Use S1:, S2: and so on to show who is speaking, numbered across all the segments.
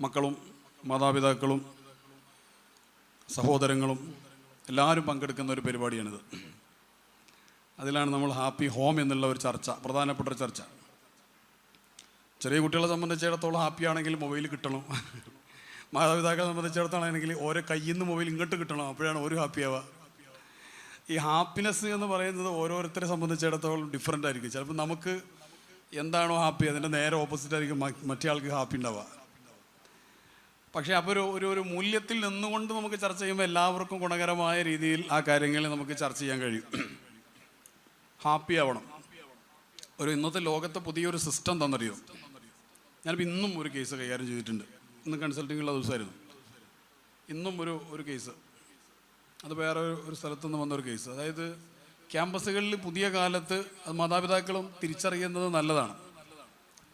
S1: മക്കളും മാതാപിതാക്കളും സഹോദരങ്ങളും എല്ലാവരും പങ്കെടുക്കുന്ന ഒരു പരിപാടിയാണിത്. അതിലാണ് നമ്മൾ ഹാപ്പി ഹോം എന്നുള്ള ഒരു ചർച്ച പ്രധാനപ്പെട്ട ഒരു ചർച്ച. ചെറിയ കുട്ടികളെ സംബന്ധിച്ചിടത്തോളം ഹാപ്പി ആണെങ്കിൽ മൊബൈൽ കിട്ടണം. മാതാപിതാക്കളെ സംബന്ധിച്ചിടത്തോളാണെങ്കിൽ ഓരോ കയ്യിൽ നിന്ന് മൊബൈൽ ഇങ്ങോട്ട് കിട്ടണം. അപ്പോഴാണ് ഒരു ഹാപ്പി ആവുക. ഈ ഹാപ്പിനെസ് എന്ന് പറയുന്നത് ഓരോരുത്തരെ സംബന്ധിച്ചിടത്തോളം ഡിഫറെന്റ് ആയിരിക്കും. ചിലപ്പോൾ നമുക്ക് എന്താണോ ഹാപ്പി അതിന്റെ നേരെ ഓപ്പോസിറ്റ് ആയിരിക്കും മറ്റേ ആൾക്ക് ഹാപ്പി ഉണ്ടാവുക. പക്ഷേ അപ്പോൾ ഒരു ഒരു മൂല്യത്തിൽ നിന്നുകൊണ്ട് നമുക്ക് ചർച്ച ചെയ്യുമ്പോൾ എല്ലാവർക്കും ഗുണകരമായ രീതിയിൽ ആ കാര്യങ്ങൾ നമുക്ക് ചർച്ച ചെയ്യാൻ കഴിയും. ഹാപ്പി ആവണം. ഒരു ഇന്നത്തെ ലോകത്തെ പുതിയൊരു സിസ്റ്റം തന്നറിയോ? ഞാനിപ്പോൾ ഇന്നും ഒരു കേസ് കൈകാര്യം ചെയ്തിട്ടുണ്ട്. ഇന്ന് കൺസൾട്ടിങ്ങുള്ള ദിവസമായിരുന്നു. ഇന്നും ഒരു ഒരു കേസ് അത് വേറെ ഒരു- സ്ഥലത്തുനിന്ന് സ്ഥലത്തു നിന്ന് വന്ന ഒരു കേസ് അതായത് ക്യാമ്പസുകളിൽ പുതിയ കാലത്ത് മാതാപിതാക്കളും തിരിച്ചറിയുന്നത് നല്ലതാണ്.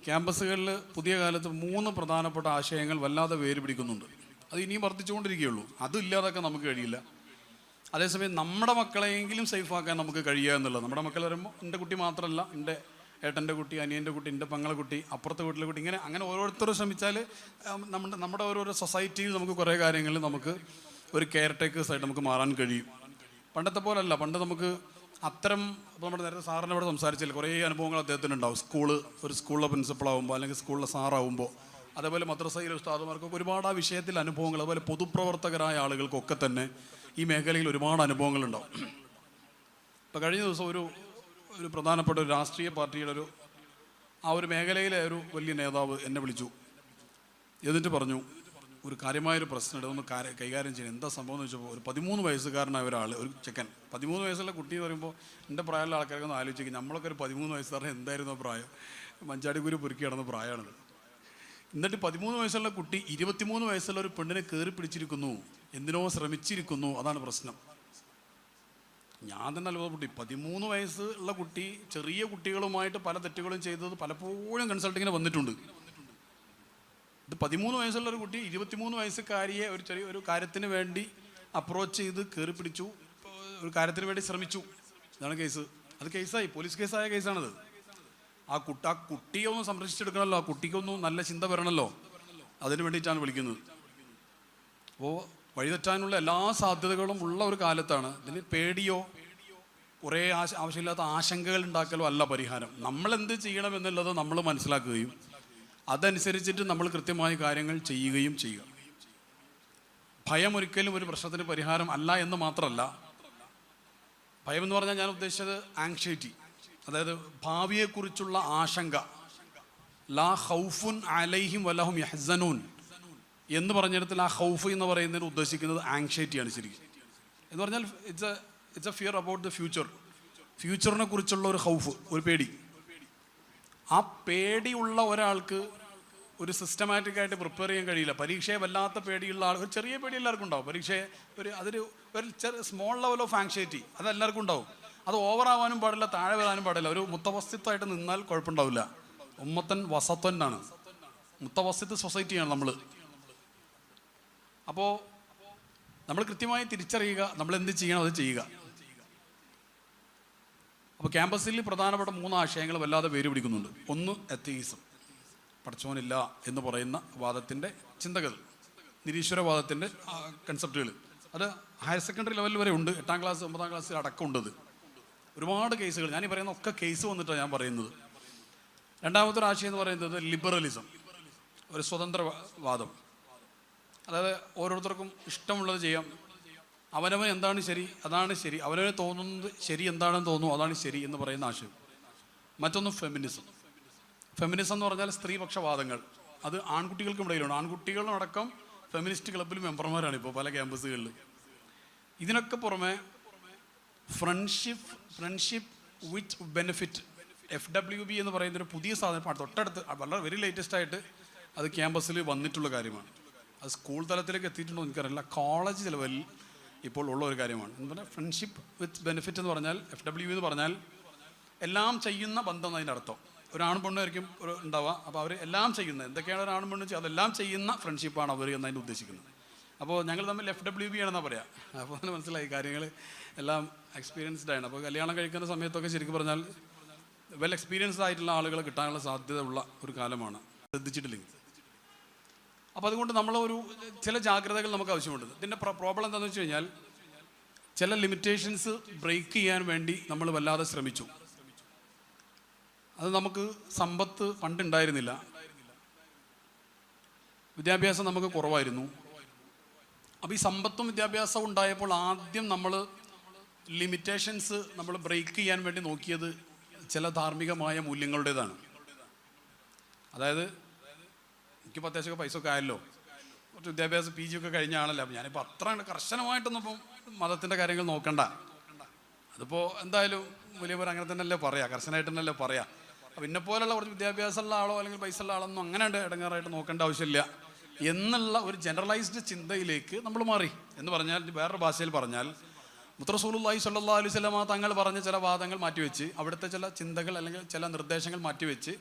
S1: ക്യാമ്പസുകളിൽ പുതിയ കാലത്ത് മൂന്ന് പ്രധാനപ്പെട്ട ആശയങ്ങൾ വല്ലാതെ വേര് പിടിക്കുന്നുണ്ട്. അത് ഇനിയും വർദ്ധിച്ചുകൊണ്ടിരിക്കുകയുള്ളൂ. അതില്ലാതൊക്കെ നമുക്ക് കഴിയില്ല. അതേസമയം നമ്മുടെ മക്കളെയെങ്കിലും സേഫാക്കാൻ നമുക്ക് കഴിയുക എന്നുള്ളത്. നമ്മുടെ മക്കൾ വരുമ്പോൾ എന്റെ കുട്ടി മാത്രമല്ല എന്റെ ഏട്ടന്റെ കുട്ടി അനിയന്റെ കുട്ടി എന്റെ പങ്ങളെ കുട്ടി അപ്പുറത്തെ വീട്ടിലെ കുട്ടി ഇങ്ങനെ അങ്ങനെ ഓരോരുത്തരും ശ്രമിച്ചാൽ നമ്മുടെ നമ്മുടെ ഓരോരോ സൊസൈറ്റിയിൽ നമുക്ക് കുറേ കാര്യങ്ങളിൽ നമുക്ക് ഒരു കെയർ ടേക്കേഴ്സായിട്ട് നമുക്ക് മാറാൻ കഴിയും. പണ്ടത്തെ പോലല്ല. പണ്ട് നമുക്ക് അത്തരം ഇപ്പോൾ നമ്മുടെ നേരത്തെ സാറിന്റെ ഇവിടെ സംസാരിച്ചില്ല കുറേ അനുഭവങ്ങൾ അദ്ദേഹത്തിന് ഉണ്ടാവും. സ്കൂൾ ഒരു സ്കൂളിലെ പ്രിൻസിപ്പളാകുമ്പോൾ അല്ലെങ്കിൽ സ്കൂളിലെ സാറാവുമ്പോൾ അതേപോലെ മദ്രസയിലെ ഉസ്താദുമാർക്കൊക്കെ ഒരുപാട് ആ വിഷയത്തിൽ അനുഭവങ്ങൾ അതുപോലെ പൊതുപ്രവർത്തകരായ ആളുകൾക്കൊക്കെ തന്നെ ഈ മേഖലയിൽ ഒരുപാട് അനുഭവങ്ങളുണ്ടാവും ഇപ്പോൾ കഴിഞ്ഞ ദിവസം ഒരു ഒരു പ്രധാനപ്പെട്ട ഒരു രാഷ്ട്രീയ പാർട്ടിയുടെ ഒരു ആ ഒരു മേഖലയിലെ ഒരു വലിയ നേതാവ് എന്നെ വിളിച്ചു. എന്നിട്ട് പറഞ്ഞു ഒരു കാര്യമായൊരു പ്രശ്നം ഇടതൊന്ന് കൈകാര്യം ചെയ്യണം. എന്താ സംഭവം എന്ന് വെച്ചപ്പോൾ ഒരു പതിമൂന്ന് വയസ്സുകാരനായ ഒരാൾ ഒരു ചെക്കൻ. പതിമൂന്ന് വയസ്സുള്ള കുട്ടി എന്ന് പറയുമ്പോൾ എന്റെ പ്രായമുള്ള ആൾക്കാരൊക്കെ ഒന്ന് ആലോചിക്കും നമ്മളൊക്കെ ഒരു പതിമൂന്ന് വയസ്സുകാരൻ എന്തായിരുന്നു പ്രായം? മഞ്ചാടിക്കുരു പൊരുക്കി കിടന്ന പ്രായമാണത് എന്നിട്ട് പതിമൂന്ന് വയസ്സുള്ള കുട്ടി ഇരുപത്തിമൂന്ന് വയസ്സുള്ള ഒരു പെണ്ണിനെ കയറി പിടിച്ചിരിക്കുന്നു. എന്തിനോ ശ്രമിച്ചിരിക്കുന്നു. അതാണ് പ്രശ്നം. ഞാൻ തന്നെ അത്ഭുതപ്പെട്ടി. പതിമൂന്ന് വയസ്സുള്ള കുട്ടി ചെറിയ കുട്ടികളുമായിട്ട് പല തെറ്റുകളും ചെയ്തത് പലപ്പോഴും കൺസൾട്ടിങ്ങിന് വന്നിട്ടുണ്ട്. ഇത് പതിമൂന്ന് വയസ്സുള്ള ഒരു കുട്ടി ഇരുപത്തിമൂന്ന് വയസ്സുകാരിയെ ഒരു ചെറിയ ഒരു കാര്യത്തിന് വേണ്ടി അപ്രോച്ച് ചെയ്ത് കയറി പിടിച്ചു. ഒരു കാര്യത്തിന് വേണ്ടി ശ്രമിച്ചു. ഇതാണ് കേസ് അത് കേസായി പോലീസ് കേസായ കേസാണത് ആ കുട്ടി ആ കുട്ടിയെ ഒന്ന് സംരക്ഷിച്ചെടുക്കണമല്ലോ. ആ കുട്ടിക്കൊന്നും നല്ല ചിന്ത വരണമല്ലോ. അതിന് വേണ്ടിയിട്ടാണ് വിളിക്കുന്നത്. അപ്പോൾ വഴിതെറ്റാനുള്ള എല്ലാ സാധ്യതകളും ഉള്ള ഒരു കാലത്താണ്. ഇതിന് പേടിയോ കുറേ ആശ ആവശ്യമില്ലാത്ത ആശങ്കകൾ ഉണ്ടാക്കലോ അല്ല പരിഹാരം. നമ്മൾ എന്ത് ചെയ്യണം എന്നുള്ളത് നമ്മൾ മനസ്സിലാക്കുകയും അതനുസരിച്ചിട്ട് നമ്മൾ കൃത്യമായ കാര്യങ്ങൾ ചെയ്യുകയും ചെയ്യുക. ഭയം ഒരിക്കലും ഒരു പ്രശ്നത്തിന് പരിഹാരം അല്ല എന്ന് മാത്രമല്ല ഭയം എന്ന് പറഞ്ഞാൽ ഞാൻ ഉദ്ദേശിച്ചത് ആങ്ഷൈറ്റി അതായത് ഭാവിയെക്കുറിച്ചുള്ള ആശങ്ക. ലാ ഹൗഫുൻ അലൈഹിം വലഹും യഹ്സനൂൻ എന്ന് പറഞ്ഞിടത്തിൽ ആ ഹൗഫ് എന്ന് പറയുന്നതിന് ഉദ്ദേശിക്കുന്നത് ആങ്ഷൈറ്റിയാണ് ശരിക്കും. എന്ന് പറഞ്ഞാൽ it's a it's a fear about the future ഫ്യൂച്ചറിനെ കുറിച്ചുള്ള ഒരു ഹൗഫ് ഒരു പേടി. ആ പേടിയുള്ള ഒരാൾക്ക് ഒരു സിസ്റ്റമാറ്റിക് ആയിട്ട് പ്രിപ്പയർ ചെയ്യാൻ കഴിയില്ല. പരീക്ഷയെ വല്ലാത്ത പേടിയുള്ള ആൾ ഒരു ചെറിയ പേടി എല്ലാവർക്കും ഉണ്ടാവും. പരീക്ഷയെ ഒരു അതൊരു ഒരു ചെറിയ സ്മോൾ ലെവൽ ഓഫ് ആങ്ഷൈറ്റി അത് എല്ലാവർക്കും ഉണ്ടാവും. അത് ഓവറാവാനും പാടില്ല താഴെ വരാനും പാടില്ല. ഒരു മുത്തവസ്തിത്വമായിട്ട് നിന്നാൽ കുഴപ്പമുണ്ടാവില്ല. ഉമ്മത്തൻ വസത്വനാണ് മുത്തവസ്തിത്വ സൊസൈറ്റിയാണ് നമ്മൾ അപ്പോൾ നമ്മൾ കൃത്യമായി തിരിച്ചറിയുക നമ്മൾ എന്ത് ചെയ്യണം അത് ചെയ്യുക. അപ്പോൾ ക്യാമ്പസിൽ പ്രധാനപ്പെട്ട മൂന്ന് ആശയങ്ങൾ വല്ലാതെ പേര് പിടിക്കുന്നുണ്ട്. ഒന്ന് എത്തീസം പഠിച്ചോനില്ല എന്ന് പറയുന്ന വാദത്തിന്റെ ചിന്തകൾ. നിരീശ്വരവാദത്തിന്റെ കൺസെപ്റ്റുകൾ അത് ഹയർ സെക്കൻഡറി ലെവൽ വരെ ഉണ്ട്. എട്ടാം ക്ലാസ് ഒമ്പതാം ക്ലാസ്സിൽ അടക്കം ഉണ്ട് ഒരുപാട് കേസുകൾ ഞാനീ പറയുന്ന ഒക്കെ കേസ് വന്നിട്ടാണ് ഞാൻ പറയുന്നത്. രണ്ടാമത്തെ ഒരു ആശയം എന്ന് പറയുന്നത് ലിബറലിസം ഒരു സ്വതന്ത്രവാദം അതായത് ഓരോരുത്തർക്കും ഇഷ്ടമുള്ളത് ചെയ്യാം. അവനവൻ എന്താണ് ശരി അതാണ് ശരി അവനവന് തോന്നുന്നത് ശരി എന്താണെന്ന് തോന്നുന്നു അതാണ് ശരി എന്ന് പറയുന്ന ആശയം. മറ്റൊന്ന് ഫെമിനിസം ഫെമിനിസം എന്ന് പറഞ്ഞാൽ സ്ത്രീപക്ഷവാദങ്ങൾ. അത് ആൺകുട്ടികൾക്കും ഇടയിലുണ്ട്. ആൺകുട്ടികളും അടക്കം ഫെമിനിസ്റ്റ് ക്ലബ്ബിൽ മെമ്പർമാരാണ് ഇപ്പോൾ പല ക്യാമ്പസുകളിലും ഇതിനൊക്കെ പുറമെ friendship friendship with benefit F W B എന്ന് പറയുന്ന ഒരു പുതിയ സാധനം തൊട്ടടുത്ത് വളരെ വെരി ലേറ്റസ്റ്റ് ആയിട്ട് അത് ക്യാമ്പസിൽ വന്നിട്ടുള്ള കാര്യമാണ്. അത് സ്കൂൾ തലത്തിലേക്ക് എത്തിയിട്ടുണ്ടോ എനിക്കറിയില്ല. കോളേജ് ലെവലിൽ ഇപ്പോൾ ഉള്ള ഒരു കാര്യമാണ്. എന്ന് പറഞ്ഞാൽ ഫ്രണ്ട്ഷിപ്പ് വിത്ത് ബെനിഫിറ്റ് എന്ന് പറഞ്ഞാൽ എഫ് ഡബ്ല്യു എന്ന് പറഞ്ഞാൽ എല്ലാം ചെയ്യുന്ന ബന്ധം എന്നതിന്റെ അർത്ഥം. ഒരാണും പെണ്ണായിരിക്കും ഉണ്ടാവുക. അപ്പോൾ അവർ എല്ലാം ചെയ്യുന്നത്. എന്തൊക്കെയാണ് ഒരാണും പെണ്ണ് ചെയ്യുക? അതെല്ലാം ചെയ്യുന്ന ഫ്രണ്ട്ഷിപ്പാണ് അവർ എന്നതിന് ഉദ്ദേശിക്കുന്നത്. അപ്പോൾ ഞങ്ങൾ തമ്മിൽ എഫ് ഡബ്ല്യു ബി ആണെന്നാണ് പറയാം. അപ്പോൾ അതിന് മനസ്സിലായി കാര്യങ്ങൾ എല്ലാം എക്സ്പീരിയൻസ്ഡ് ആണ്. അപ്പോൾ കല്യാണം കഴിക്കുന്ന സമയത്തൊക്കെ ശരിക്കും പറഞ്ഞാൽ വെൽ എക്സ്പീരിയൻസ്ഡ് ആയിട്ടുള്ള ആളുകളെ കിട്ടാനുള്ള സാധ്യത ഉള്ള ഒരു കാലമാണ്. ശ്രദ്ധിച്ചിട്ടില്ലെങ്കിൽ. അപ്പോൾ അതുകൊണ്ട് നമ്മൾ ഒരു ചില ജാഗ്രതകൾ നമുക്ക് ആവശ്യമുണ്ട്. ഇതിന്റെ പ്രോബ്ലം എന്താണെന്ന് വെച്ച് കഴിഞ്ഞാൽ ചില ലിമിറ്റേഷൻസ് ബ്രേക്ക് ചെയ്യാൻ വേണ്ടി നമ്മൾ വല്ലാതെ ശ്രമിച്ചു. അത് നമുക്ക് സമ്പത്ത് പണ്ടുണ്ടായിരുന്നില്ല വിദ്യാഭ്യാസം നമുക്ക് കുറവായിരുന്നു. അപ്പോൾ ഈ സമ്പത്തും വിദ്യാഭ്യാസവും ഉണ്ടായപ്പോൾ ആദ്യം നമ്മൾ ലിമിറ്റേഷൻസ് നമ്മൾ ബ്രേക്ക് ചെയ്യാൻ വേണ്ടി നോക്കിയത് ചില ധാർമ്മികമായ മൂല്യങ്ങളുടേതാണ്. അതായത് എനിക്കിപ്പോൾ അത്യാവശ്യമൊക്കെ പൈസ ഒക്കെ ആയല്ലോ. കുറച്ച് വിദ്യാഭ്യാസം പി ജി ഒക്കെ കഴിഞ്ഞ ആണല്ലോ അപ്പം ഞാനിപ്പോൾ അത്ര കർശനമായിട്ടൊന്നും ഇപ്പം മതത്തിന്റെ കാര്യങ്ങൾ നോക്കണ്ട. അതിപ്പോൾ എന്തായാലും വലിയവർ അങ്ങനെ തന്നെയല്ലേ പറയാം കർശനമായിട്ട് തന്നെയല്ലേ പറയാം. അപ്പം എന്നെ പോലുള്ള കുറച്ച് വിദ്യാഭ്യാസമുള്ള ആളോ അല്ലെങ്കിൽ പൈസ ഉള്ള ആളൊന്നും അങ്ങനെ ഇടങ്ങാറായിട്ട് നോക്കേണ്ട ആവശ്യമില്ല. എന്നുള്ള ഒരു ജനറലൈസ്ഡ് ചിന്തയിലേക്ക് നമ്മൾ മാറി. എന്ന് പറഞ്ഞാൽ വേറൊരു ഭാഷയിൽ പറഞ്ഞാൽ മുത്രസൂലുള്ളാഹി സല്ലാ അലൈഹി സ്വലമ തങ്ങൾ പറഞ്ഞ ചില വാദങ്ങൾ മാറ്റിവെച്ച് അവിടുത്തെ ചില ചിന്തകൾ അല്ലെങ്കിൽ ചില നിർദ്ദേശങ്ങൾ മാറ്റിവെച്ച്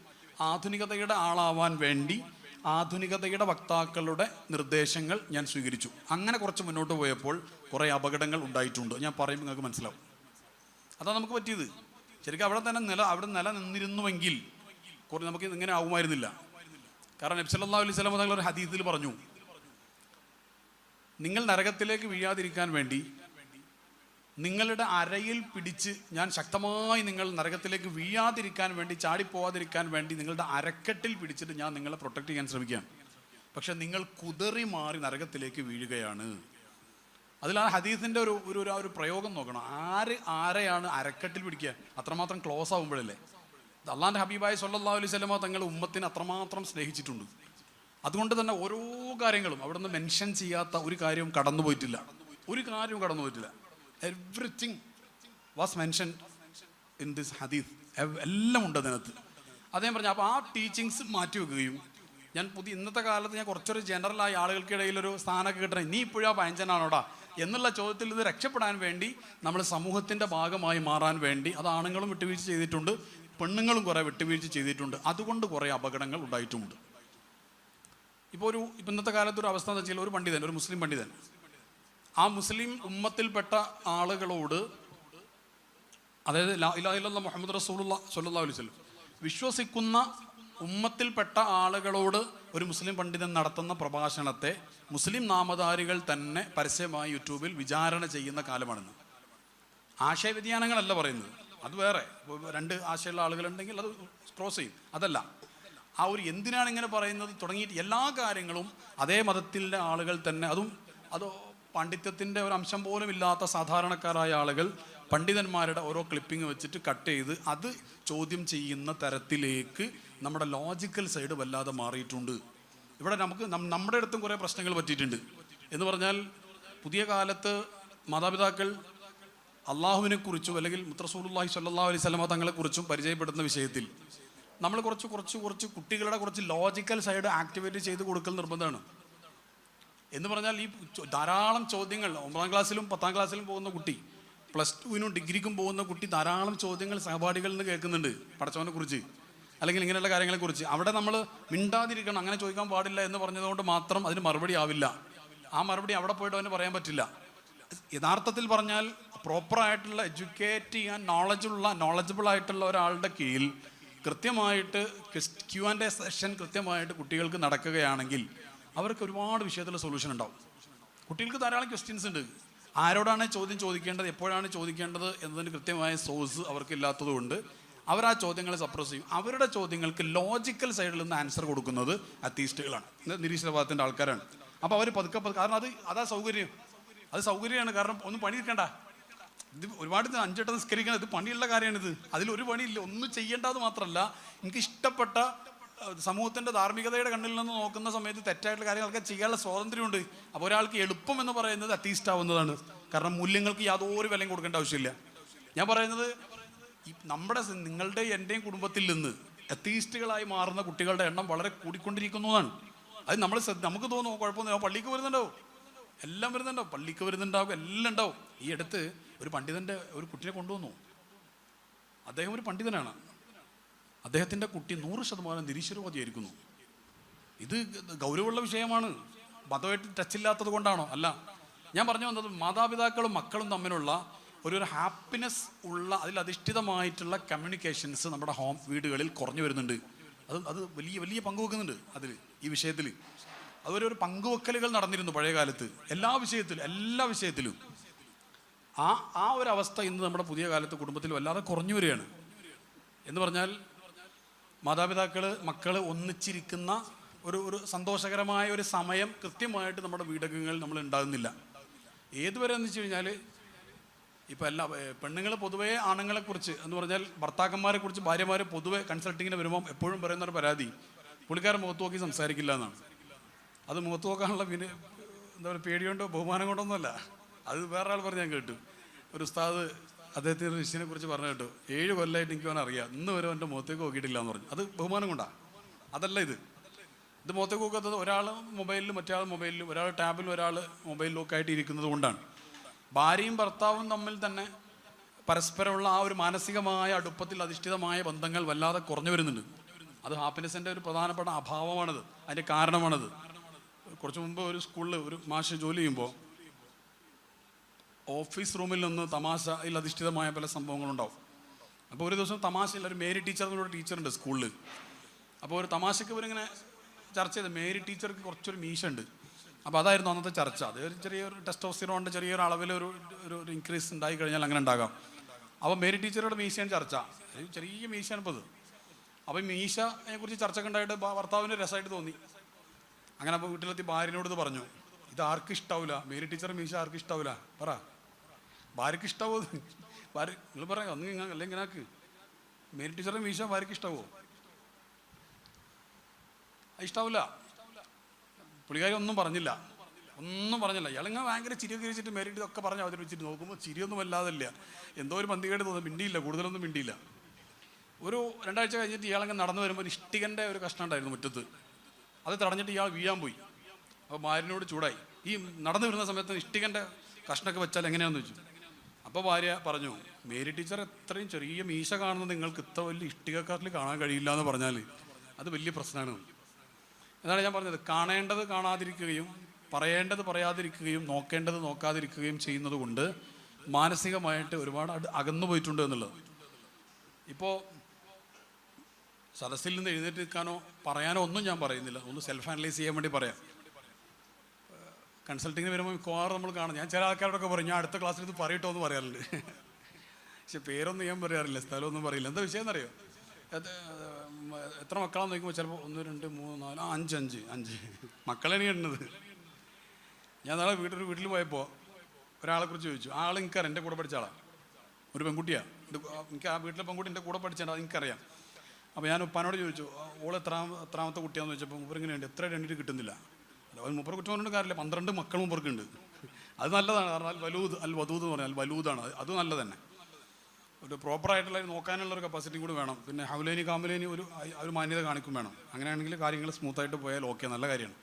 S1: ആധുനികതയുടെ ആളാവാൻ വേണ്ടി ആധുനികതയുടെ വക്താക്കളുടെ നിർദ്ദേശങ്ങൾ ഞാൻ സ്വീകരിച്ചു. അങ്ങനെ കുറച്ച് മുന്നോട്ട് പോയപ്പോൾ കുറേ അപകടങ്ങൾ ഉണ്ടായിട്ടുണ്ട്. ഞാൻ പറയുമ്പോൾ നിങ്ങൾക്ക് മനസ്സിലാവും. അതാണ് നമുക്ക് പറ്റിയത്. ശരിക്കും അവിടെ തന്നെ നില അവിടെ നില നിന്നിരുന്നുവെങ്കിൽ കുറേ നമുക്ക് ഇങ്ങനെ ആവുമായിരുന്നില്ല. കാരണം നബ്സല്ലാ അലൈഹി സ്വലം തങ്ങൾ ഒരു ഹദീത്തിൽ പറഞ്ഞു നിങ്ങൾ നരകത്തിലേക്ക് വീഴാതിരിക്കാൻ വേണ്ടി നിങ്ങളുടെ അരയിൽ പിടിച്ച് ഞാൻ ശക്തമായി നിങ്ങൾ നരകത്തിലേക്ക് വീഴാതിരിക്കാൻ വേണ്ടി ചാടിപ്പോവാതിരിക്കാൻ വേണ്ടി നിങ്ങളുടെ അരക്കെട്ടിൽ പിടിച്ചിട്ട് ഞാൻ നിങ്ങളെ പ്രൊട്ടക്ട് ചെയ്യാൻ ശ്രമിക്കുകയാണ്. പക്ഷെ നിങ്ങൾ കുതറി മാറി നരകത്തിലേക്ക് വീഴുകയാണ്. അതിൽ ആ ഹദീസിന്റെ ഒരു ഒരു ഒരു- പ്രയോഗം നോക്കണം. ആര് ആരെയാണ് അരക്കെട്ടിൽ പിടിക്കുക? അത്രമാത്രം ക്ലോസ് ആകുമ്പോഴല്ലേ അള്ളാന്റെ ഹബീബായ സല്ലല്ലാഹു അലൈഹി സ്വലമ തങ്ങൾ ഉമ്മത്തിനെ അത്രമാത്രം സ്നേഹിച്ചിട്ടുണ്ട്. അതുകൊണ്ട് തന്നെ ഓരോ കാര്യങ്ങളും അവിടുന്ന് മെൻഷൻ ചെയ്യാത്ത ഒരു കാര്യവും കടന്നു പോയിട്ടില്ല ഒരു കാര്യവും കടന്നു പോയിട്ടില്ല everything was mention in this ഹദീസ് എല്ലാം ഉണ്ട് അതിനകത്ത്. അദ്ദേഹം പറഞ്ഞു അപ്പോൾ ആ ടീച്ചിങ്സ് മാറ്റി വെക്കുകയും ഞാൻ പുതിയ ഇന്നത്തെ കാലത്ത് ഞാൻ കുറച്ചൊരു ജനറലായി ആളുകൾക്കിടയിൽ ഒരു സ്ഥാനമൊക്കെ കിട്ടണം. നീ ഇപ്പോഴാ പയഞ്ചനാണോടാ എന്നുള്ള ചോദ്യത്തിൽ ഇത് രക്ഷപ്പെടാൻ വേണ്ടി നമ്മൾ സമൂഹത്തിന്റെ ഭാഗമായി മാറാൻ വേണ്ടി അത് ആണുങ്ങളും വിട്ടുവീഴ്ച ചെയ്തിട്ടുണ്ട് പെണ്ണുങ്ങളും കുറേ വിട്ടുവീഴ്ച ചെയ്തിട്ടുണ്ട്. അതുകൊണ്ട് കുറേ അപകടങ്ങൾ ഉണ്ടായിട്ടുമുണ്ട് ഇപ്പോൾ ഒരു ഇപ്പം ഇന്നത്തെ കാലത്ത് ഒരു അവസ്ഥ എന്ന് വെച്ചാൽ ഒരു പണ്ഡിതൻ ഒരു മുസ്ലിം പണ്ഡിതൻ ആ മുസ്ലിം ഉമ്മത്തിൽപ്പെട്ട ആളുകളോട് അതായത് മുഹമ്മദ് റസൂലുള്ള സല്ലല്ലാഹു അലൈഹി വസല്ലം വിശ്വസിക്കുന്ന ഉമ്മത്തിൽപ്പെട്ട ആളുകളോട് ഒരു മുസ്ലിം പണ്ഡിതൻ നടത്തുന്ന പ്രഭാഷണത്തെ മുസ്ലിം നാമധാരികൾ തന്നെ പരസ്യമായി യൂട്യൂബിൽ വിചാരണ ചെയ്യുന്ന കാലമാണെന്ന്. ആശയ വ്യതിയാനങ്ങളല്ല പറയുന്നത്. അത് വേറെ. രണ്ട് ആശയമുള്ള ആളുകളുണ്ടെങ്കിൽ അത് ക്രോസ് ചെയ്യും. അതല്ല. ആ ഒരു എന്തിനാണ് ഇങ്ങനെ പറയുന്നത്? തുടങ്ങിയിട്ട് എല്ലാ കാര്യങ്ങളും അതേ മതത്തിലെ ആളുകൾ തന്നെ അതും അത് പാണ്ഡിത്യത്തിന്റെ ഒരു അംശം പോലും ഇല്ലാത്ത സാധാരണക്കാരായ ആളുകൾ പണ്ഡിതന്മാരുടെ ഓരോ ക്ലിപ്പിംഗ് വെച്ചിട്ട് കട്ട് ചെയ്ത് അത് ചോദ്യം ചെയ്യുന്ന തരത്തിലേക്ക് നമ്മുടെ ലോജിക്കൽ സൈഡ് വല്ലാതെ മാറിയിട്ടുണ്ട്. ഇവിടെ നമുക്ക് നമ്മുടെ അടുത്തും കുറേ പ്രശ്നങ്ങൾ പറ്റിയിട്ടുണ്ട്. എന്ന് പറഞ്ഞാൽ പുതിയ കാലത്ത് മാതാപിതാക്കൾ അള്ളാഹുവിനെ കുറിച്ചും അല്ലെങ്കിൽ മുത്രസൂലുല്ലാഹി സല്ലാ അലൈഹി സ്വലമ തങ്ങളെ കുറിച്ചും പരിചയപ്പെടുന്ന വിഷയത്തിൽ നമ്മൾ കുറച്ച് കുറച്ച് കുറച്ച് കുട്ടികളുടെ കുറച്ച് ലോജിക്കൽ സൈഡ് ആക്ടിവേറ്റ് ചെയ്ത് കൊടുക്കൽ നിർബന്ധമാണ്. എന്ന് പറഞ്ഞാൽ ഈ ധാരാളം ചോദ്യങ്ങൾ ഒമ്പതാം ക്ലാസ്സിലും പത്താം ക്ലാസ്സിലും പോകുന്ന കുട്ടി പ്ലസ് ടുവിനും ഡിഗ്രിക്കും പോകുന്ന കുട്ടി ധാരാളം ചോദ്യങ്ങൾ സഹപാഠികളിൽ നിന്ന് കേൾക്കുന്നുണ്ട് പഠിച്ചവനെ കുറിച്ച്. അല്ലെങ്കിൽ ഇങ്ങനെയുള്ള കാര്യങ്ങളെക്കുറിച്ച് അവിടെ നമ്മൾ മിണ്ടാതിരിക്കണം അങ്ങനെ ചോദിക്കാൻ പാടില്ല എന്ന് പറഞ്ഞതുകൊണ്ട് മാത്രം അതിന് മറുപടി ആവില്ല. ആ മറുപടി അവിടെ പോയിട്ട് അവന് പറയാൻ പറ്റില്ല. യഥാർത്ഥത്തിൽ പറഞ്ഞാൽ പ്രോപ്പറായിട്ടുള്ള എഡ്യൂക്കേറ്റ് ചെയ്യാൻ നോളജുള്ള നോളജബിൾ ആയിട്ടുള്ള ഒരാളുടെ കീഴിൽ കൃത്യമായിട്ട് ക്യു ആൻഡ് എ സെഷൻ കൃത്യമായിട്ട് കുട്ടികൾക്ക് നടക്കുകയാണെങ്കിൽ അവർക്ക് ഒരുപാട് വിഷയത്തിലുള്ള സൊല്യൂഷൻ ഉണ്ടാവും. കുട്ടികൾക്ക് ധാരാളം ക്വസ്റ്റ്യൻസ് ഉണ്ട്. ആരോടാണ് ചോദ്യം ചോദിക്കേണ്ടത്? എപ്പോഴാണ് ചോദിക്കേണ്ടത്? എന്നതിന് കൃത്യമായ സോഴ്സ് അവർക്ക് ഇല്ലാത്തതുകൊണ്ട് അവർ ആ ചോദ്യങ്ങളെ സപ്രസ് ചെയ്യും. അവരുടെ ചോദ്യങ്ങൾക്ക് ലോജിക്കൽ സൈഡിൽ നിന്ന് ആൻസർ കൊടുക്കുന്നത് അത്തീസ്റ്റുകളാണ് നിരീശ്വരവാദത്തിന്റെ ആൾക്കാരാണ്. അപ്പോൾ അവർ പതുക്കെ പതുക്കെ കാരണം അത് അതാ സൗകര്യം. അത് സൗകര്യമാണ്. കാരണം ഒന്നും പണിയെടുക്കണ്ട ഇത് ഒരുപാട് അഞ്ചെട്ട് നിസ്കരിക്കണം. ഇത് പണിയുള്ള കാര്യമാണിത്. ഒരു പണിയില്ല. ഒന്നും ചെയ്യേണ്ടത് മാത്രമല്ല. എനിക്ക് ഇഷ്ടപ്പെട്ട ഏഹ്, സമൂഹത്തിന്റെ ധാർമ്മികതയുടെ കണ്ണിൽ നിന്ന് നോക്കുന്ന സമയത്ത് തെറ്റായിട്ടുള്ള കാര്യങ്ങളൊക്കെ ചെയ്യാനുള്ള സ്വാതന്ത്ര്യമുണ്ട്. അപ്പോൾ ഒരാൾക്ക് എളുപ്പം എന്ന് പറയുന്നത് അത്തീസ്റ്റ് ആവുന്നതാണ്. കാരണം മൂല്യങ്ങൾക്ക് യാതൊരു വിലയും കൊടുക്കേണ്ട ആവശ്യമില്ല. ഞാൻ പറയുന്നത് നമ്മുടെ നിങ്ങളുടെ എന്റെയും കുടുംബത്തിൽ നിന്ന് അത്തീസ്റ്റുകളായി മാറുന്ന കുട്ടികളുടെ എണ്ണം വളരെ കൂടിക്കൊണ്ടിരിക്കുന്നതാണ് അത് നമ്മൾ നമുക്ക് തോന്നുന്നു കുഴപ്പമൊന്നും പള്ളിക്ക് വരുന്നുണ്ടാവും. എല്ലാം വരുന്നുണ്ടാവും. പള്ളിക്ക് വരുന്നുണ്ടാവും. എല്ലാം ഉണ്ടാവും. ഈ അടുത്ത് ഒരു പണ്ഡിതന്റെ ഒരു കുട്ടിയെ കൊണ്ടുവന്നു. അദ്ദേഹം ഒരു പണ്ഡിതനാണ്. അദ്ദേഹത്തിന്റെ കുട്ടി നൂറ് ശതമാനം നിരീശ്വരവാദിയായിരിക്കുന്നു. ഇത് ഗൗരവമുള്ള വിഷയമാണ്. മതമായിട്ട് ടച്ച് ഇല്ലാത്തത് കൊണ്ടാണോ? അല്ല. ഞാൻ പറഞ്ഞു വന്നത് മാതാപിതാക്കളും മക്കളും തമ്മിലുള്ള ഒരു ഒരു ഹാപ്പിനെസ് ഉള്ള അതിൽ അതിലധിഷ്ഠിതമായിട്ടുള്ള കമ്മ്യൂണിക്കേഷൻസ് നമ്മുടെ ഹോം വീടുകളിൽ കുറഞ്ഞു വരുന്നുണ്ട്. അത് അത് വലിയ വലിയ പങ്ക് വെക്കുന്നുണ്ട് അതിൽ ഈ വിഷയത്തിൽ. അതുപോലെ ഒരു പങ്കുവെക്കലുകൾ നടന്നിരുന്നു പഴയ കാലത്ത്. എല്ലാ വിഷയത്തിലും എല്ലാ വിഷയത്തിലും. ആ ആ ഒരു അവസ്ഥ ഇന്ന് നമ്മുടെ പുതിയ കാലത്ത് കുടുംബത്തിൽ വല്ലാതെ കുറഞ്ഞു വരികയാണ്. എന്ന് പറഞ്ഞാൽ മാതാപിതാക്കൾ മക്കൾ ഒന്നിച്ചിരിക്കുന്ന ഒരു ഒരു സന്തോഷകരമായ ഒരു സമയം കൃത്യമായിട്ട് നമ്മുടെ വീടകങ്ങളിൽ നമ്മൾ ഉണ്ടാകുന്നില്ല. ഏതുവരെ എന്ന് വെച്ച് കഴിഞ്ഞാൽ ഇപ്പം എല്ലാ പെണ്ണുങ്ങൾ പൊതുവേ ആണുങ്ങളെക്കുറിച്ച് എന്ന് പറഞ്ഞാൽ ഭർത്താക്കന്മാരെ കുറിച്ച് ഭാര്യമാർ പൊതുവെ കൺസൾട്ടിങ്ങിന് വരുമ്പോൾ എപ്പോഴും പറയുന്ന ഒരു പരാതി. പുള്ളിക്കാരൻ മുഖത്ത് നോക്കി സംസാരിക്കില്ല എന്നാണ്. അത് മുഖത്ത് നോക്കാനുള്ള പിന്നെ എന്താ പറയുക പേടി കൊണ്ടോ ബഹുമാനം കൊണ്ടൊന്നുമല്ല. അത് വേറൊരാൾ പറഞ്ഞ് ഞാൻ കേട്ടു. ഒരു ഉസ്താദ് അദ്ദേഹത്തിന്റെ ഋഷിനെ കുറിച്ച് പറഞ്ഞു കേട്ടു. ഏഴ് കൊല്ലമായിട്ട് എനിക്ക് അവൻ അറിയാം. ഇന്ന് വരെ എന്റെ മുഖത്തേക്ക് നോക്കിയിട്ടില്ല എന്ന് പറഞ്ഞു. അത് ബഹുമാനം കൊണ്ടാണ് അതല്ല ഇത്. ഇത് മുഖത്തേക്ക് നോക്കാത്തത് ഒരാൾ മൊബൈലിൽ മറ്റേ മൊബൈലിൽ ഒരാൾ ടാബിലും ഒരാൾ മൊബൈലിലും ഒക്കെ ആയിട്ട് ഇരിക്കുന്നത് കൊണ്ടാണ്. ഭാര്യയും ഭർത്താവും തമ്മിൽ തന്നെ പരസ്പരമുള്ള ആ ഒരു മാനസികമായ അടുപ്പത്തിൽ അധിഷ്ഠിതമായ ബന്ധങ്ങൾ വല്ലാതെ കുറഞ്ഞു വരുന്നുണ്ട്. അത് ഹാപ്പിനെസിന്റെ ഒരു പ്രധാനപ്പെട്ട അഭാവമാണത്. അതിന്റെ കാരണമാണത്. കുറച്ച് മുമ്പ് ഒരു സ്കൂളിൽ ഒരു മാഷ് ജോലി ചെയ്യുമ്പോൾ ഓഫീസ് റൂമിൽ നിന്ന് തമാശയിൽ അധിഷ്ഠിതമായ പല സംഭവങ്ങളുണ്ടാവും. അപ്പോൾ ഒരു ദിവസം തമാശയിൽ ഒരു മേരി ടീച്ചർ എന്നൊരു ടീച്ചറുണ്ട് സ്കൂളിൽ അപ്പോൾ ഒരു തമാശയ്ക്ക് ഇവരിങ്ങനെ ചർച്ച ചെയ്ത് മേരി ടീച്ചർക്ക് കുറച്ചൊരു മീശ ഉണ്ട് അപ്പോൾ അതായിരുന്നു അന്നത്തെ ചർച്ച. അത് ഒരു ചെറിയൊരു ടെസ്റ്റോസ്റ്റിറോണിന്റെ ചെറിയൊരു അളവിൽ ഒരു ഒരു ഇൻക്രീസ് ഉണ്ടായി കഴിഞ്ഞാൽ അങ്ങനെ ഉണ്ടാകാം. അപ്പോൾ മേരി ടീച്ചറുടെ മീശയാണ് ചർച്ച. ചെറിയ മീശയാണ് ഇപ്പോൾ ഇത് അപ്പോൾ മീശയെ കുറിച്ച് ചർച്ചയൊക്കെ ഉണ്ടായിട്ട് ഭർത്താവിന് രസമായിട്ട് തോന്നി. അങ്ങനെ അപ്പോൾ വീട്ടിലെത്തി ഭാര്യനോട് ഇത് പറഞ്ഞു. ഇത് ആർക്കും ഇഷ്ടാവില്ല മേരി ടീച്ചർ മീശ ആർക്കും ഇഷ്ടാവില്ല പറ. ഭാര്യയ്ക്ക് ഇഷ്ടാവോ? ഭാര്യ നിങ്ങൾ പറയാം ഒന്ന് ഇങ്ങനെ അല്ലെങ്കിൽ ഇങ്ങനാക്ക്? മേരി ടീച്ചറെ മീശ ഭാര്യയ്ക്ക് ഇഷ്ടാവോ? ഇഷ്ടാവില്ല. പുള്ളിക്കാരി ഒന്നും പറഞ്ഞില്ല. ഒന്നും പറഞ്ഞില്ല. ഇയാളിങ്ങനെ ഭയങ്കര ചിരിയൊക്കെ ചിരിച്ചിട്ട് മേരിട്ട് ഒക്കെ പറഞ്ഞ് അവതരിപ്പിച്ചിട്ട് നോക്കുമ്പോൾ ചിരിയൊന്നും വല്ലാതില്ല. എന്തോ ഒരു പന്തികേട് തോന്നുന്നു. മിണ്ടിയില്ല കൂടുതലൊന്നും മിണ്ടിയില്ല. ഒരു രണ്ടാഴ്ച കഴിഞ്ഞിട്ട് ഇയാളങ്ങ് നടന്നു വരുമ്പോൾ ഒരു ഇഷ്ടികന്റെ ഒരു കഷ്ണം ഉണ്ടായിരുന്നു മുറ്റത്ത്. അത് തടഞ്ഞിട്ട് ഇയാൾ വീഴാൻ പോയി. അപ്പോൾ മാരിനോട് ചൂടായി. ഈ നടന്നു വരുന്ന സമയത്ത് ഇഷ്ടികന്റെ കഷ്ണമൊക്കെ വെച്ചാൽ എങ്ങനെയാണെന്ന് വെച്ചു അപ്പോൾ ഭാര്യ പറഞ്ഞു മേരി ടീച്ചർ എത്രയും ചെറിയ മീശ കാണുന്നത് നിങ്ങൾക്ക് ഇത്ര വലിയ ഇഷ്ടികക്കാരിൽ കാണാൻ കഴിയില്ല എന്ന് പറഞ്ഞാൽ അത് വലിയ പ്രശ്നമാണ്. എന്നാണ് ഞാൻ പറഞ്ഞത്. കാണേണ്ടത് കാണാതിരിക്കുകയും പറയേണ്ടത് പറയാതിരിക്കുകയും നോക്കേണ്ടത് നോക്കാതിരിക്കുകയും ചെയ്യുന്നത് കൊണ്ട് മാനസികമായിട്ട് ഒരുപാട് അകന്നു പോയിട്ടുണ്ട് എന്നുള്ളത്. ഇപ്പോൾ സദസ്സിൽ നിന്ന് എഴുന്നേറ്റ് നിൽക്കാനോ പറയാനോ ഒന്നും ഞാൻ പറയുന്നില്ല. ഒന്ന് സെൽഫ് അനലൈസ് ചെയ്യാൻ വേണ്ടി പറയാം. കൺസൾട്ടിങ്ങിന് വരുമ്പോൾ മിക്കവാറും നമ്മൾ കാണും. ഞാൻ ചില ആൾക്കാരോടൊക്കെ പറയും ഞാൻ അടുത്ത ക്ലാസ്സിൽ ഇത് പറയട്ടോ എന്ന് പറയാറുണ്ട് പക്ഷെ പേരൊന്നും ഞാൻ പറയാറില്ല സ്ഥലമൊന്നും പറയില്ല. എന്താ വിഷയം എന്നറിയോ എത്ര മക്കളാന്ന് നോക്കുമ്പോൾ ചിലപ്പോൾ ഒന്ന് രണ്ട് മൂന്ന് നാല് ആ, അഞ്ച് അഞ്ച് അഞ്ച്. മക്കളാണ് എണ്ണത് ഞാൻ നാളെ വീട്ടിൽ വീട്ടിൽ പോയപ്പോൾ ഒരാളെ കുറിച്ച് ചോദിച്ചു. ആൾ എനിക്കറിയാം എന്റെ കൂടെ പഠിച്ച ആളാണ് ഒരു പെൺകുട്ടിയാണ് എനിക്ക് ആ വീട്ടിലെ പെൺകുട്ടി എന്റെ കൂടെ പഠിച്ചാൽ എനിക്കറിയാം. അപ്പോൾ ഞാൻ ഉപ്പാനോട് ചോദിച്ചു ഓൾ എത്രാം എത്രാമത്തെ കുട്ടിയാണെന്ന് ചോദിച്ചപ്പോൾ ഉണ്ട് എത്ര രണ്ടിട്ട് കിട്ടുന്നില്ല? മൂപ്പർ കുറ്റം പറഞ്ഞിട്ട് കാര്യമില്ല. പന്ത്രണ്ട് മക്കൾ മൂപ്പർക്കുണ്ട് അത് നല്ലതാണ്. കാരണം അൽ വലൂദ് അൽ വധൂദ് എന്ന് പറഞ്ഞാൽ വലൂദാണ്. അത് നല്ലത് തന്നെ. ഒരു പ്രോപ്പറായിട്ടുള്ള നോക്കാനുള്ള ഒരു കപ്പാസിറ്റി കൂടി വേണം. പിന്നെ ഹൗലേനി കാമലേനി ഒരു ഒരു മാന്യത കാണിക്കും വേണം. അങ്ങനെയാണെങ്കിൽ കാര്യങ്ങൾ സ്മൂത്തായിട്ട് പോയാൽ ഓക്കെ നല്ല കാര്യമാണ്.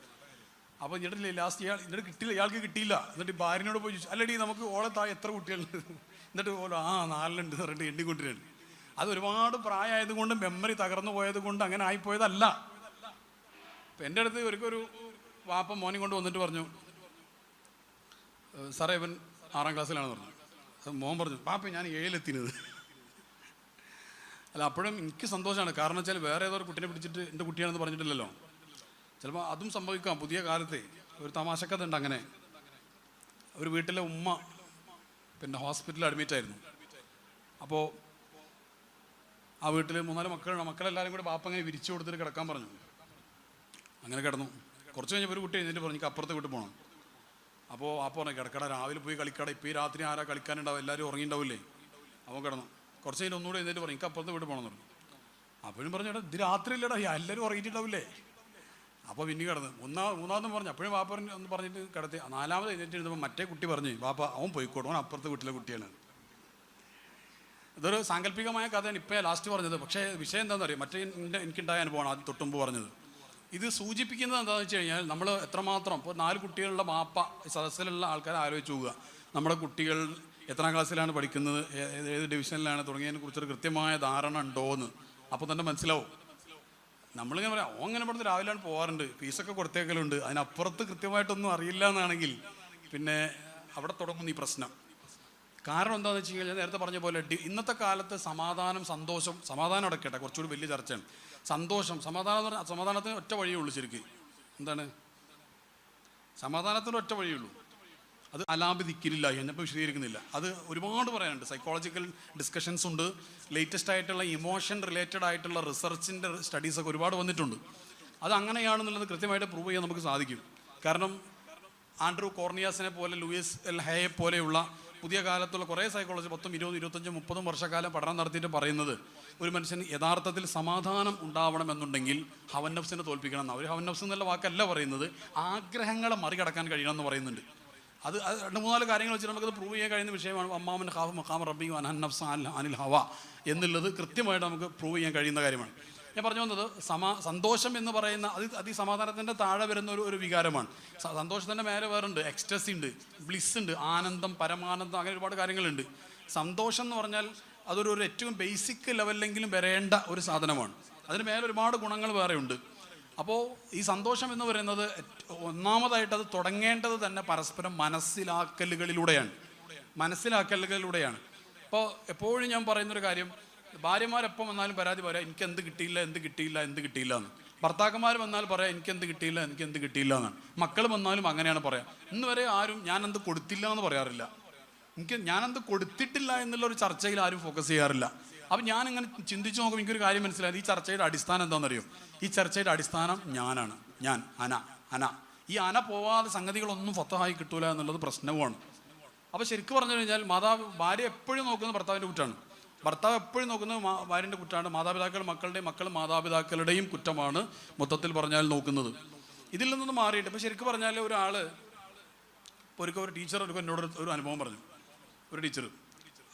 S1: അപ്പോൾ എന്നിട്ടില്ലേ ലാസ്റ്റ് ഇയാൾ എന്നിട്ട് കിട്ടിയില്ല. ഇയാൾക്ക് കിട്ടിയില്ല. എന്നിട്ട് ഭാര്യനോട് പോയി ചോദിച്ചു അല്ലടി നമുക്ക് ഓളെ താഴെ എത്ര കുട്ടികളുണ്ട്? എന്നിട്ട് ഓരോ ആ നാലിലുണ്ട്. എന്ന് പറഞ്ഞിട്ട് എണ്ണിക്കൊണ്ടിരുന്നു അത് ഒരുപാട് പ്രായമായതുകൊണ്ട് മെമ്മറി തകർന്നു പോയത് കൊണ്ട് അങ്ങനെ ആയിപ്പോയതല്ല. എന്റെ അടുത്ത് ഒരിക്കൽ വാപ്പ മോനെ കൊണ്ട് വന്നിട്ട് പറഞ്ഞു "ഏഹ് സാറേ ഇവൻ ആറാം ക്ലാസ്സിലാണ് പറഞ്ഞു. മോൻ പറഞ്ഞു പാപ്പ ഞാൻ ഏഴിലെത്തിനത് അല്ല അപ്പോഴും എനിക്ക് സന്തോഷമാണ്. കാരണം വെച്ചാൽ വേറെ ഏതോ ഒരു കുട്ടീനെ പിടിച്ചിട്ട് എന്റെ കുട്ടിയാണെന്ന് പറഞ്ഞിട്ടില്ലല്ലോ. ചിലപ്പോൾ അതും സംഭവിക്കാം പുതിയ കാലത്തെ ഒരു തമാശക്കഥ ഉണ്ട് അങ്ങനെ. ഒരു വീട്ടിലെ ഉമ്മ പിന്നെ ഹോസ്പിറ്റലിൽ അഡ്മിറ്റ് ആയിരുന്നു. അപ്പോൾ ആ വീട്ടിൽ മൂന്നാൽ മക്കളുണ്ട്. മക്കളെല്ലാവരും കൂടി പാപ്പ അങ്ങനെ വിരിച്ചു കൊടുത്തിട്ട് കിടക്കാൻ പറഞ്ഞു. അങ്ങനെ കിടന്നു. കുറച്ച് കഴിഞ്ഞപ്പോൾ ഒരു കുട്ടി എഴുന്നേറ്റ് പറഞ്ഞു "എനിക്ക് അപ്പുറത്തെ വീട്ടിൽ പോകണം അപ്പോൾ ആ പറഞ്ഞു കിടക്കട രാവിലെ പോയി കളിക്കട ഇപ്പോൾ ഈ രാത്രി ആരാ കളിക്കാനുണ്ടാവും എല്ലാവരും ഉറങ്ങിണ്ടാവില്ലേ? അവൻ കിടന്നു. കുറച്ച് കഴിഞ്ഞ് ഒന്നുകൂടെ എഴുന്നേറ്റ് പറഞ്ഞു എനിക്ക് അപ്പുറത്തെ വീട്ടിൽ പോകണം അപ്പോഴും പറഞ്ഞു. എടാ ഇത് രാത്രി ഇല്ലടാ എല്ലാവരും ഉറങ്ങിയിട്ടുണ്ടാവില്ലേ? അപ്പോൾ പിന്നെ കിടന്ന്. ഒന്നാ മൂന്നാമതും പറഞ്ഞു അപ്പോഴും വാപ്പ ഒന്ന് പറഞ്ഞിട്ട് കിടത്തി. നാലാമത് എഴുന്നേറ്റ് എഴുതുമ്പോൾ മറ്റേ കുട്ടി പറഞ്ഞു വാപ്പ അവൻ പോയിക്കോട്ടെ അവൻ അപ്പുറത്തെ വീട്ടിലെ കുട്ടിയാണ്. ഇതൊരു സാങ്കല്പികമായ കഥയാണ് ഇപ്പോൾ ലാസ്റ്റ് പറഞ്ഞത്. പക്ഷേ വിഷയം എന്താണെന്ന് അറിയാം മറ്റേ എനിക്കുണ്ടായ അനുഭവമാണ് ആദ്യം തൊട്ടുമ്പ് പറഞ്ഞത്. ഇത് സൂചിപ്പിക്കുന്നത് എന്താണെന്ന് വെച്ച് കഴിഞ്ഞാൽ നമ്മൾ എത്രമാത്രം ഇപ്പോൾ നാല് കുട്ടികളുടെ മാപ്പ സദസ്സിലുള്ള ആൾക്കാരെ ആലോചിച്ച് പോവുക നമ്മുടെ കുട്ടികൾ എത്രാം ക്ലാസ്സിലാണ് പഠിക്കുന്നത് ഏത് ഡിവിഷനിലാണ് തുടങ്ങിയതിനെ കുറിച്ചൊരു കൃത്യമായ ധാരണ ഉണ്ടോ എന്ന് അപ്പോൾ തന്നെ മനസ്സിലാവും. നമ്മളിങ്ങനെ പറയാം ഓ അങ്ങനെ രാവിലെ രാവിലെയാണ് പോകാറുണ്ട് ഫീസൊക്കെ കൊടുത്തേക്കലുണ്ട് അതിനപ്പുറത്ത് കൃത്യമായിട്ടൊന്നും അറിയില്ല എന്നാണെങ്കിൽ പിന്നെ അവിടെ തുടങ്ങുന്ന ഈ പ്രശ്നം. കാരണം എന്താണെന്ന് വെച്ച് കഴിഞ്ഞാൽ നേരത്തെ പറഞ്ഞ പോലെ ഇന്നത്തെ കാലത്ത് സമാധാനം സന്തോഷം സമാധാനം അടക്കട്ടെ കുറച്ചുകൂടി വലിയ ചർച്ചയാണ്. സന്തോഷം. സമാധാനം എന്ന് പറഞ്ഞാൽ സമാധാനത്തിന് ഒറ്റ വഴിയേ ഉള്ളൂ ശരിക്ക്. എന്താണ്? സമാധാനത്തിന് ഒറ്റ വഴിയുള്ളൂ അത് അലാപിതിക്കില്ല ഞാനിപ്പോൾ വിശദീകരിക്കുന്നില്ല. അത് ഒരുപാട് പറയാനുണ്ട്. സൈക്കോളജിക്കൽ ഡിസ്കഷൻസ് ഉണ്ട്. ലേറ്റസ്റ്റ് ആയിട്ടുള്ള ഇമോഷൻ റിലേറ്റഡ് ആയിട്ടുള്ള റിസർച്ചിന്റെ സ്റ്റഡീസൊക്കെ ഒരുപാട് വന്നിട്ടുണ്ട്. അത് അങ്ങനെയാണെന്നുള്ളത് കൃത്യമായിട്ട് പ്രൂവ് ചെയ്യാൻ നമുക്ക് സാധിക്കും. കാരണം ആൻഡ്രൂ കോർണിയാസിനെ പോലെ ലൂയിസ് എൽ ഹേയെ പോലെയുള്ള പുതിയ കാലത്തുള്ള കുറേ സൈക്കോളജി പത്തും ഇരുപതും ഇരുപത്തഞ്ചും മുപ്പതും വർഷക്കാലം പഠനം നടത്തിയിട്ട് പറയുന്നത് ഒരു മനുഷ്യൻ യഥാർത്ഥത്തിൽ സമാധാനം ഉണ്ടാവണമെന്നുണ്ടെങ്കിൽ ഹവന്നഫ്സിനെ തോൽപ്പിക്കണം എന്നാണ് ഒരു ഹവന്നഫ്സ് എന്നുള്ള വാക്കല്ല പറയുന്നത് ആഗ്രഹങ്ങളെ മറികടക്കാൻ കഴിയണം എന്ന് പറയുന്നുണ്ട്. അത് രണ്ട് മൂന്നാൽ കാര്യങ്ങൾ വെച്ച് നമുക്കത് പ്രൂവ് ചെയ്യാൻ കഴിയുന്ന വിഷയമാണ് അമ്മാമൻ ഹാഫ് മഹാം റബ്ബി അനഹൻ നഫ്സ് അൽ അനിൽ ഹവ എന്നുള്ളത് കൃത്യമായിട്ട് നമുക്ക് പ്രൂവ് ചെയ്യാൻ കഴിയുന്ന കാര്യമാണ്. ഞാൻ പറഞ്ഞു വന്നത് സമാ സന്തോഷം എന്ന് പറയുന്ന അത് അതി സമാധാനത്തിന്റെ താഴെ വരുന്ന ഒരു ഒരു വികാരമാണ്. സന്തോഷത്തിന്റെ മേലെ വേറുണ്ട്. എക്സ്റ്റസി ഉണ്ട് ബ്ലിസ് ഉണ്ട് ആനന്ദം പരമാനന്ദം അങ്ങനെ ഒരുപാട് കാര്യങ്ങളുണ്ട്. സന്തോഷം എന്ന് പറഞ്ഞാൽ അതൊരു ഒരു ഏറ്റവും ബേസിക് ലെവലിലെങ്കിലും വരേണ്ട ഒരു സാധനമാണ്. അതിന് മേലെ ഒരുപാട് ഗുണങ്ങൾ വേറെ ഉണ്ട് അപ്പോൾ ഈ സന്തോഷം എന്ന് പറയുന്നത് ഒന്നാമതായിട്ട് അത് തുടങ്ങേണ്ടത് തന്നെ പരസ്പരം മനസ്സിലാക്കലുകളിലൂടെയാണ്. മനസ്സിലാക്കലുകളിലൂടെയാണ്. അപ്പോൾ എപ്പോഴും ഞാൻ പറയുന്നൊരു കാര്യം ഭാര്യമാരെപ്പം വന്നാലും പരാതി പറയാം എനിക്ക് എന്ത് കിട്ടിയില്ല എന്ത് കിട്ടിയില്ല എന്ത് കിട്ടിയില്ല എന്ന്. ഭർത്താക്കന്മാർ വന്നാൽ പറയാം എനിക്ക് എന്ത് കിട്ടിയില്ല എനിക്ക് എന്ത് കിട്ടിയില്ല എന്നാണ്. മക്കൾ വന്നാലും അങ്ങനെയാണ് പറയാം. ഇന്ന് വരെ ആരും ഞാൻ എന്ത് കൊടുത്തില്ല എന്ന് പറയാറില്ല. എനിക്ക് ഞാനെന്ത് കൊടുത്തിട്ടില്ല എന്നുള്ള ഒരു ചർച്ചയിൽ ആരും ഫോക്കസ് ചെയ്യാറില്ല. അപ്പം ഇങ്ങനെ ചിന്തിച്ചു നോക്കുമ്പോൾ എനിക്കൊരു കാര്യം മനസ്സിലായത് ഈ ചർച്ചയുടെ അടിസ്ഥാനം എന്താണെന്നറിയോ? ഈ ചർച്ചയുടെ അടിസ്ഥാനം ഞാനാണ്. ഞാൻ അന അന. ഈ അന പോവാതെ സംഗതികളൊന്നും ഫത്തഹായി കിട്ടൂല എന്നുള്ളത് പ്രശ്നവുമാണ്. അപ്പോൾ ശരിക്കും പറഞ്ഞു കഴിഞ്ഞാൽ മാതാവ് ഭാര്യ എപ്പോഴും നോക്കുന്നത് ഭർത്താവിന്റെ കുറ്റാണ്. ഭർത്താവ് എപ്പോഴും നോക്കുന്നത് ഭാര്യന്റെ കുറ്റമാണ് മാതാപിതാക്കൾ മക്കളുടെയും മക്കൾ മാതാപിതാക്കളുടെയും കുറ്റമാണ് മൊത്തത്തിൽ പറഞ്ഞാൽ നോക്കുന്നത്. ഇതിൽ നിന്നൊന്ന് മാറിയിട്ട് ഇപ്പോൾ ശരിക്കും പറഞ്ഞാൽ ഒരാൾ ഒരിക്കൽ ഒരു ടീച്ചർ ഒരു എന്നോട് ഒരു- അനുഭവം പറഞ്ഞു. ഒരു ടീച്ചർ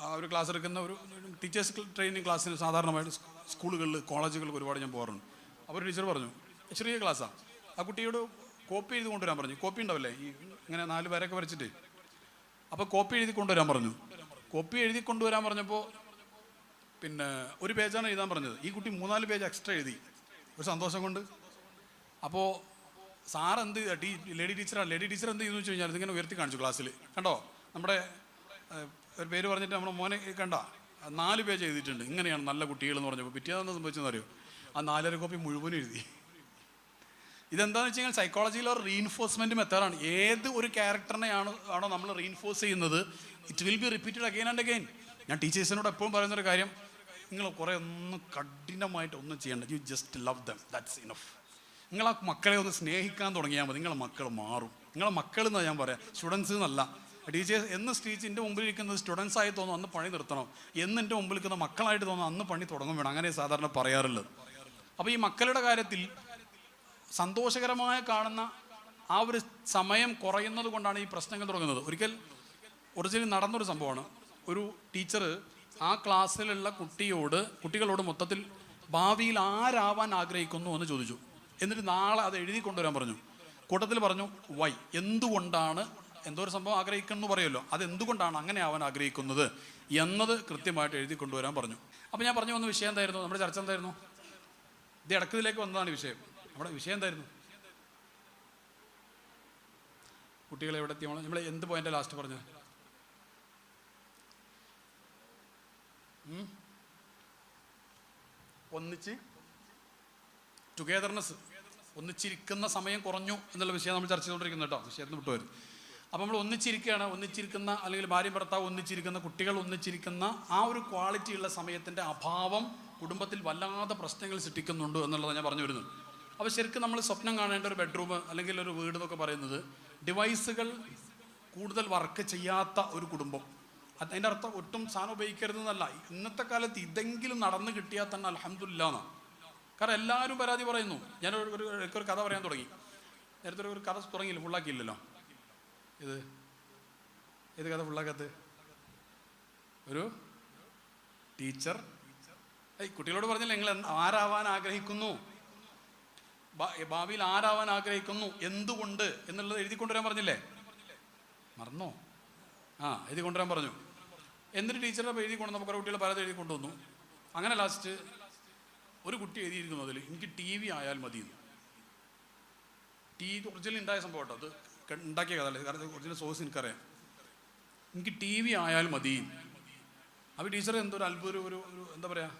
S1: ആ ഒരു ക്ലാസ് എടുക്കുന്ന ഒരു ടീച്ചേഴ്സ് ട്രെയിനിങ് ക്ലാസ്സിന് സാധാരണമായിട്ട് സ്കൂളുകളിൽ കോളേജുകളിൽ ഒരുപാട് ഞാൻ പോകാറുണ്ട്. അപ്പോൾ ഒരു ടീച്ചർ പറഞ്ഞു ചെറിയ ക്ലാസ്സാണ് ആ കുട്ടിയോട് കോപ്പി എഴുതി കൊണ്ടുവരാൻ പറഞ്ഞു. കോപ്പി ഉണ്ടാവില്ലേ? ഈ ഇങ്ങനെ നാല് പേരൊക്കെ വരച്ചിട്ട്. അപ്പോൾ കോപ്പി എഴുതി കൊണ്ടുവരാൻ പറഞ്ഞു. കോപ്പി എഴുതി കൊണ്ടുവരാൻ പറഞ്ഞപ്പോൾ പിന്നെ ഒരു പേജാണ് എഴുതാൻ പറഞ്ഞത്. ഈ കുട്ടി മൂന്നാൽ പേജ് എക്സ്ട്രാ എഴുതി. ഒരു സന്തോഷം കൊണ്ട്. അപ്പോൾ സാർ എന്ത്? ടീ ലേഡി ടീച്ചറാണ് ലേഡി ടീച്ചർ എന്ത് ചെയ്യുന്നു വെച്ച് കഴിഞ്ഞാൽ ഇതിങ്ങനെ ഉയർത്തി കാണിച്ചു ക്ലാസ്സിൽ കണ്ടോ? നമ്മുടെ ഒരു പേര് പറഞ്ഞിട്ട് നമ്മുടെ മോനെ കണ്ട. നാല് പേജ് എഴുതിയിട്ടുണ്ട്. ഇങ്ങനെയാണ് നല്ല കുട്ടികൾ എന്ന് പറഞ്ഞപ്പോൾ പിറ്റേന്ന് സംഭവിച്ചെന്ന് അറിയോ? ആ നാലര കോപ്പി മുഴുവനും എഴുതി. ഇതെന്താണെന്ന് വെച്ച് കഴിഞ്ഞാൽ സൈക്കോളജിയിലെ ഒരു റീൻഫോഴ്സ്മെന്റ് മെത്തേഡാണ് ഏത് ഒരു ക്യാരക്ടറിനെയാണ് ആണോ നമ്മൾ റീഇൻഫോഴ്സ് ചെയ്യുന്നത്? It will be repeated again and again ഞാൻ ടീച്ചേഴ്സിനോട് എപ്പോഴും പറയുന്നൊരു കാര്യം. നിങ്ങൾ കുറേ ഒന്നും കഠിനമായിട്ട് ഒന്നും ചെയ്യേണ്ട. You just love them that's enough നിങ്ങൾ ആ മക്കളെ ഒന്ന് സ്നേഹിക്കാൻ തുടങ്ങിയാൽ മതി. നിങ്ങളെ മക്കൾ മാറും. നിങ്ങളെ മക്കൾ എന്നാണ് ഞാൻ പറയാം? സ്റ്റുഡൻസ് എന്നല്ല. ടീച്ചേഴ്സ് എന്ന് സ്റ്റീച്ചിന്റെ മുമ്പിൽ ഇരിക്കുന്നത് സ്റ്റുഡൻസ് ആയി തോന്നും അന്ന് പണി നിർത്തണം. എന്ന് എന്റെ മുമ്പിൽ ഇരിക്കുന്ന മക്കളായിട്ട് തോന്നും അന്ന് പണി തുടങ്ങും വേണം. അങ്ങനെ സാധാരണ പറയാറുള്ളത്. അപ്പോൾ ഈ മക്കളുടെ കാര്യത്തിൽ സന്തോഷകരമായ കാണുന്ന ആ ഒരു സമയം കുറയുന്നത് കൊണ്ടാണ് ഈ പ്രശ്നങ്ങൾ തുടങ്ങുന്നത്. ഒരിക്കൽ ഒറിജിനൽ നടന്നൊരു സംഭവമാണ്. ഒരു ടീച്ചർ ആ ക്ലാസ്സിലുള്ള കുട്ടിയോട് കുട്ടികളോട് മൊത്തത്തിൽ ഭാവിയിൽ ആരാവാൻ ആഗ്രഹിക്കുന്നു എന്ന് ചോദിച്ചു. എന്നിട്ട് നാളെ അത് എഴുതി കൊണ്ടുവരാൻ പറഞ്ഞു. കൂട്ടത്തിൽ പറഞ്ഞു വൈ എന്തുകൊണ്ടാണ് എന്തോ ഒരു സംഭവം ആഗ്രഹിക്കുന്നു പറയുമല്ലോ. അത് എന്തുകൊണ്ടാണ് അങ്ങനെ ആവാൻ ആഗ്രഹിക്കുന്നത്? എന്നത് കൃത്യമായിട്ട് എഴുതി കൊണ്ടുവരാൻ പറഞ്ഞു. അപ്പോൾ ഞാൻ പറഞ്ഞു വന്ന വിഷയം എന്തായിരുന്നു? നമ്മുടെ ചർച്ച എന്തായിരുന്നു? ഇത് ഇടക്കത്തിലേക്ക് വന്നതാണ് വിഷയം. നമ്മുടെ വിഷയം എന്തായിരുന്നു? കുട്ടികളെ എവിടെ എത്തി നമ്മൾ എന്ത് പോയിന്റ് ലാസ്റ്റ് പറഞ്ഞത്? ഒന്നിച്ച് ടുഗെദർനെസ് ഒന്നിച്ചിരിക്കുന്ന സമയം കുറഞ്ഞു എന്നുള്ള വിഷയം നമ്മൾ ചർച്ച ചെയ്തുകൊണ്ടിരിക്കുന്നത് കേട്ടോ. വിഷയത്തിന് വിട്ടുവരും അപ്പോൾ നമ്മൾ ഒന്നിച്ചിരിക്കുകയാണ് ഒന്നിച്ചിരിക്കുന്ന അല്ലെങ്കിൽ ഭാര്യ ഭർത്താവ് ഒന്നിച്ചിരിക്കുന്ന കുട്ടികൾ ഒന്നിച്ചിരിക്കുന്ന ആ ഒരു ക്വാളിറ്റിയുള്ള സമയത്തിന്റെ അഭാവം കുടുംബത്തിൽ വല്ലാതെ പ്രശ്നങ്ങൾ സൃഷ്ടിക്കുന്നുണ്ട് എന്നുള്ളത് ഞാൻ പറഞ്ഞു വരുന്നത്. അപ്പോൾ ശരിക്കും നമ്മൾ സ്വപ്നം കാണേണ്ട ഒരു ബെഡ്റൂം അല്ലെങ്കിൽ ഒരു വീട് എന്നൊക്കെ പറയുന്നത് ഡിവൈസുകൾ കൂടുതൽ വർക്ക് ചെയ്യാത്ത ഒരു കുടുംബം. അതിന്റെ അർത്ഥം ഒട്ടും സാധനം ഉപയോഗിക്കരുത് എന്നല്ല ഇന്നത്തെ കാലത്ത് ഇതെങ്കിലും നടന്നു കിട്ടിയാൽ തന്നെ അലഹമില്ലാന്ന് കാരണം എല്ലാവരും പരാതി പറയുന്നു. ഞാൻ ഒരു ഒരു കഥ പറയാൻ തുടങ്ങി. നേരത്തെ ഒരു- കഥ തുടങ്ങിയില്ല ഫുള്ളാക്കിയില്ലല്ലോ ഇത് ഏത് കഥ ഫുള്ളാക്കത്ത് ഒരു ടീച്ചർ. ഐ കുട്ടികളോട് പറഞ്ഞില്ല നിങ്ങൾ ആരാവാൻ ആഗ്രഹിക്കുന്നു? ഭാവിയിൽ ആരാവാൻ ആഗ്രഹിക്കുന്നു? എന്തുകൊണ്ട്? എന്നുള്ളത് എഴുതി കൊണ്ടുവരാൻ പറഞ്ഞില്ലേ? മറന്നോ? ആ എഴുതി കൊണ്ടുവരാൻ പറഞ്ഞു. എന്നിട്ട് ടീച്ചറുടെ എഴുതി കൊണ്ട് നമുക്ക് കുട്ടികൾ പലതും എഴുതി കൊണ്ടുവന്നു. അങ്ങനെ ലാസ്റ്റ് ഒരു കുട്ടി എഴുതിയിരിക്കുന്നു അതിൽ എനിക്ക് ടി വി ആയാൽ മതി ടി ഒറിജിനൽ ഉണ്ടായ സംഭവം അത് ഉണ്ടാക്കിയ കഥ കാരണം ഒറിജിനൽ സോഴ്സ് എനിക്കറിയാം. എനിക്ക് ടി വി ആയാൽ മതി അപ്പോൾ ടീച്ചർ എന്തോ ഒരു അത്ഭുതം ഒരു ഒരു എന്താ പറയുക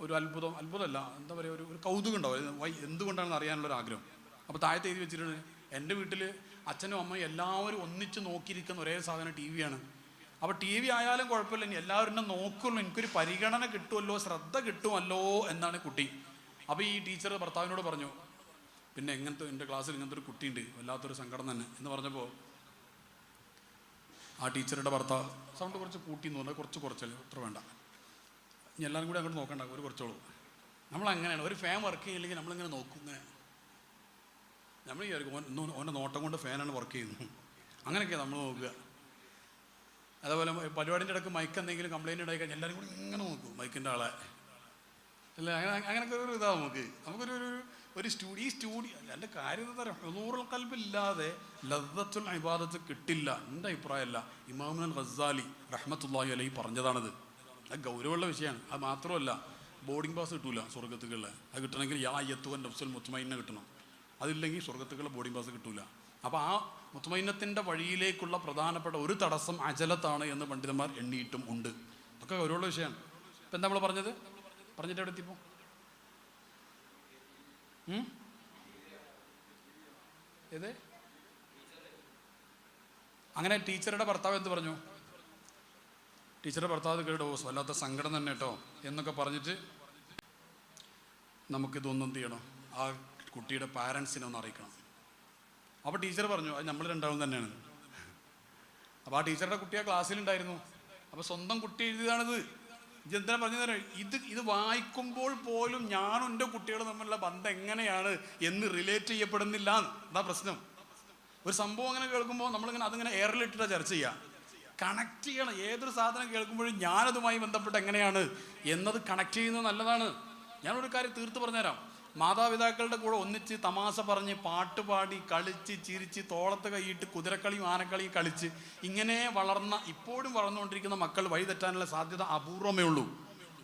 S1: ഒരു അത്ഭുതം അത്ഭുതമല്ല. എന്താ പറയുക ഒരു ഒരു കൗതുകം ഉണ്ടാവും. വൈ എന്തുകൊണ്ടാണെന്ന് അറിയാനുള്ള ഒരു ആഗ്രഹം. അപ്പോൾ താഴത്തെ എഴുതി വെച്ചിട്ടുണ്ട് എന്റെ വീട്ടിൽ അച്ഛനും അമ്മയും എല്ലാവരും ഒന്നിച്ച് നോക്കിയിരിക്കുന്ന ഒരേ സാധനം ടി വിയാണ്. അപ്പോൾ ടി വി ആയാലും കുഴപ്പമില്ല. ഇനി എല്ലാവരും എന്നെ നോക്കുള്ളൂ. എനിക്കൊരു പരിഗണന കിട്ടുമല്ലോ ശ്രദ്ധ കിട്ടുമല്ലോ എന്നാണ് കുട്ടി. അപ്പോൾ ഈ ടീച്ചർ ഭർത്താവിനോട് പറഞ്ഞു പിന്നെ എങ്ങനത്തെ എന്റെ ക്ലാസ്സിൽ ഇങ്ങനത്തെ ഒരു കുട്ടിയുണ്ട്. വല്ലാത്തൊരു സങ്കടം തന്നെ. എന്ന് പറഞ്ഞപ്പോൾ ആ ടീച്ചറുടെ ഭർത്താവ് സൗണ്ട് കുറച്ച് കൂട്ടി എന്ന് പറഞ്ഞാൽ കുറച്ച് കുറച്ചല്ലേ അത്ര വേണ്ട. ഇനി എല്ലാവരും കൂടി അങ്ങോട്ട് നോക്കണ്ട ഒരു കുറച്ചോളൂ നമ്മൾ അങ്ങനെയാണ് ഒരു ഫാം വർക്ക് ചെയ്യില്ലെങ്കിൽ നമ്മളിങ്ങനെ നോക്കും ഇങ്ങനെ? നമ്മൾ വിചാരിക്കും ഓന്റെ നോട്ടം കൊണ്ട് ഫാനാണ് വർക്ക് ചെയ്യുന്നത്. അങ്ങനെയൊക്കെയാണ് നമ്മൾ നോക്കുക. അതേപോലെ പരിപാടിന്റെ ഇടയ്ക്ക് മൈക്ക് എന്തെങ്കിലും കംപ്ലൈന്റ് ഉണ്ടായി എല്ലാവരും കൂടി ഇങ്ങനെ നോക്കും മൈക്കിന്റെ ആളെ. അല്ല? അങ്ങനെ അങ്ങനെയൊക്കെ ഒരു ഇതാ നമുക്ക്. നമുക്കൊരു ഒരു ഒരു സ്റ്റുഡി ഈ സ്റ്റുഡിയോ എന്റെ കാര്യം എന്താ പറയുക കൽപ്പില്ലാതെ ലദ്ദത്തുൽ ഇബാദത്ത് കിട്ടില്ല. എന്റെ അഭിപ്രായമല്ല. ഇമാമുൽ റസാലി റഹ്മത്തുള്ളാഹി അലൈഹി പറഞ്ഞതാണത്. അത് ഗൗരവമുള്ള വിഷയമാണ്. അത് മാത്രമല്ല ബോർഡിംഗ് പാസ് കിട്ടൂല സ്വർഗത്തുകളിൽ അത് കിട്ടണമെങ്കിൽ യാ യത്തുവൻ നഫ്സുൽ മുത്തുമൈനെ കിട്ടണം. അതില്ലെങ്കിൽ സ്വർഗത്തുക്കളുടെ ബോർഡിംഗ് പാസ് കിട്ടൂല. അപ്പോൾ ആ മുത്തുമൈനത്തിന്റെ വഴിയിലേക്കുള്ള പ്രധാനപ്പെട്ട ഒരു തടസ്സം അജലത്താണ് എന്ന് പണ്ഡിതന്മാർ എണ്ണിയിട്ടും ഉണ്ട്. അതൊക്കെ ഗൗരവമുള്ള വിഷയമാണ്. ഇപ്പം എന്താ നമ്മൾ പറഞ്ഞത്? പറഞ്ഞിട്ട് എവിടെ എത്തിപ്പോ? ഏത്? അങ്ങനെ ടീച്ചറുടെ ഭർത്താവ് എന്ത് പറഞ്ഞു? ടീച്ചറുടെ ഭർത്താവ് കേട്ടോ വല്ലാത്ത സങ്കടം തന്നെ കേട്ടോ. എന്നൊക്കെ പറഞ്ഞിട്ട് നമുക്കിതൊന്നും ചെയ്യണം? ആ കുട്ടിയുടെ പാരൻസിനെ ഒന്ന് അറിയിക്കണം. അപ്പോൾ ടീച്ചർ പറഞ്ഞു അത് നമ്മൾ രണ്ടാളും തന്നെയാണ്. അപ്പോൾ ആ ടീച്ചറുടെ കുട്ടി ആ ക്ലാസ്സിലുണ്ടായിരുന്നു. അപ്പോൾ സ്വന്തം കുട്ടി എഴുതിയതാണിത്. ഇത് എന്തിനാ പറഞ്ഞു തരാം ഇത് ഇത് വായിക്കുമ്പോൾ പോലും ഞാനും എന്റെ കുട്ടികളും തമ്മിലുള്ള ബന്ധം എങ്ങനെയാണ് എന്ന് റിലേറ്റ് ചെയ്യപ്പെടുന്നില്ല എന്നാ. പ്രശ്നം. ഒരു സംഭവം അങ്ങനെ കേൾക്കുമ്പോൾ നമ്മളിങ്ങനെ അതിങ്ങനെ എയറിലിട്ടിട്ട് ചർച്ച ചെയ്യുക കണക്ട് ചെയ്യണം. ഏതൊരു സാധനം കേൾക്കുമ്പോഴും ഞാനതുമായി ബന്ധപ്പെട്ട് എങ്ങനെയാണ് എന്നത് കണക്ട് ചെയ്യുന്നത് നല്ലതാണ്. ഞാനൊരു കാര്യം തീർത്ത് പറഞ്ഞുതരാം. മാതാപിതാക്കളുടെ കൂടെ ഒന്നിച്ച് തമാശ പറഞ്ഞ് പാട്ട് പാടി കളിച്ച് ചിരിച്ച് തോളത്ത് കൈയിട്ട് കുതിരക്കളിയും ആനക്കളിയും കളിച്ച് ഇങ്ങനെ വളർന്ന ഇപ്പോഴും വളർന്നുകൊണ്ടിരിക്കുന്ന മക്കൾ വഴിതെറ്റാനുള്ള സാധ്യത അപൂർവമേ ഉള്ളൂ.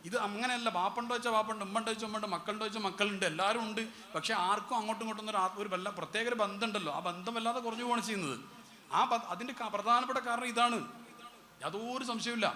S1: ഇത് അങ്ങനെയല്ല. പാപ്പണ്ടോ വെച്ചാൽ വാപ്പുണ്ട് ഉമ്മണ്ടോ വെച്ചാൽ ഉമ്മണ്ട് മക്കളുണ്ടോ വെച്ചാൽ മക്കളുണ്ട് എല്ലാവരും ഉണ്ട്. പക്ഷേ ആർക്കും അങ്ങോട്ടും ഇങ്ങോട്ടും ഒരു ഒരു വല്ല പ്രത്യേക ഒരു ബന്ധമുണ്ടല്ലോ. ആ ബന്ധമല്ലാതെ കുറഞ്ഞു പോകണം ചെയ്യുന്നത്. ആ അതിന്റെ പ്രധാനപ്പെട്ട കാരണം ഇതാണ്. യാതൊരു സംശയമില്ല